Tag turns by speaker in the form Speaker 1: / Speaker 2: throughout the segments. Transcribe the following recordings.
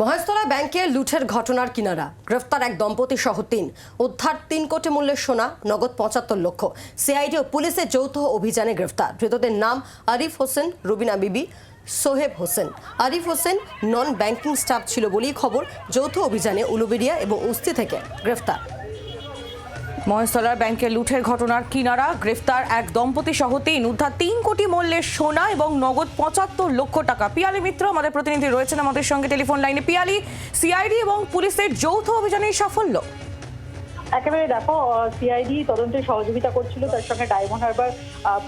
Speaker 1: মহেশতলা ব্যাংকে লুঠের ঘটনার কিনারা। গ্রেফতার এক দম্পতি সহ তিন। উদ্ধার তিন কোটি মূল্যের সোনা, নগদ পঁচাত্তর লক্ষ। সিআইডি ও পুলিশের যৌথ অভিযানে গ্রেফতার। ধৃতদের নাম Arif Hossain, Rubina Bibi, Soheb Hossain. Arif Hossain non banking staff ছিল বলেই খবর। যৌথ অভিযানে উলুবেড়িয়া এবং উস্তি থেকে গ্রেফতার।
Speaker 2: মহেশতলার ব্যাংকে লুঠের ঘটনার কিনারা, গ্রেফতার এক দম্পতি সহ তিন। উদ্ধার তিন কোটি মূল্যের সোনা এবং নগদ পঁচাত্তর লক্ষ টাকা। পিয়ালি মিত্র, আমাদের প্রতিনিধি রয়েছেন আমাদের সঙ্গে টেলিফোন লাইনে। পিয়ালি, সিআইডি এবং পুলিশের যৌথ অভিযানের সাফল্য?
Speaker 3: একেবারে দেখো সিআইডি তদন্তে সহযোগিতা করছিল, তার সঙ্গে ডায়মন্ড হারবার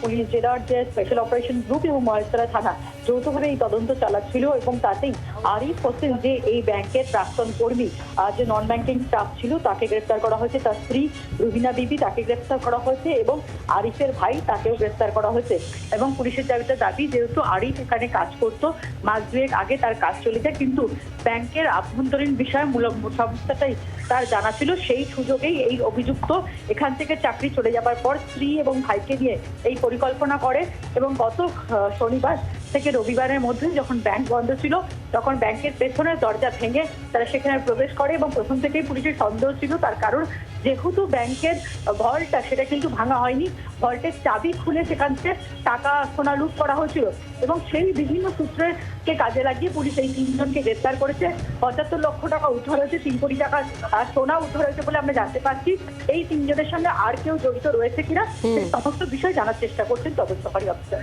Speaker 3: পুলিশ জেলার যে স্পেশাল অপারেশন গ্রুপ এবং মহেশতলা থানা যৌথভাবে এই তদন্ত চালাচ্ছিল এবং তাতেই আরিফ হোসেন যে এই ব্যাংকের প্রাক্তন কর্মী যে নন ব্যাংকিং স্টাফ ছিল, তাকে গ্রেফতার করা হয়েছে। তার স্ত্রী রুবিনা বিবি তাকে গ্রেফতার করা হয়েছে এবং আরিফের ভাই তাকেও গ্রেফতার করা হয়েছে। এবং পুলিশের দাবিতে দাবি, যেহেতু আরিফ এখানে কাজ করতো, মাস দুয়েক আগে তার কাজ চলে যায়, কিন্তু ব্যাংকের আভ্যন্তরীণ বিষয়ে মূলক সংস্থাটাই তার জানা ছিল। সেই সুযোগেই এই অভিযুক্ত এখান থেকে চাকরি চলে যাবার পর স্ত্রী এবং ভাইকে নিয়ে এই পরিকল্পনা করে এবং গত শনিবার থেকে রবিবারের মধ্যে যখন ব্যাংক বন্ধ ছিল তখন ব্যাংকের পেছনের দরজা ভেঙে তারা সেখানে প্রবেশ করে এবং প্রথম থেকেই পুলিশের সন্দেহ ছিল। তার কারণ যেহেতু ব্যাংকের ভল্টটা সেটা কিন্তু ভাঙা হয়নি ভল্টের চাবি খুলে সেখান থেকে টাকা সোনা লুট করা হয়েছিল এবং সেই বিভিন্ন সূত্রকে কাজে লাগিয়ে পুলিশ এই তিনজনকে গ্রেফতার করেছে। পঁচাত্তর লক্ষ টাকা উদ্ধার হয়েছে তিন কোটি টাকা সোনা উদ্ধার হয়েছে বলে আমরা জানতে পারছি। এই তিনজনের সঙ্গে আর কেউ জড়িত রয়েছে কিনা সেই সমস্ত বিষয় জানার চেষ্টা করছেন তদন্তকারী অফিসার।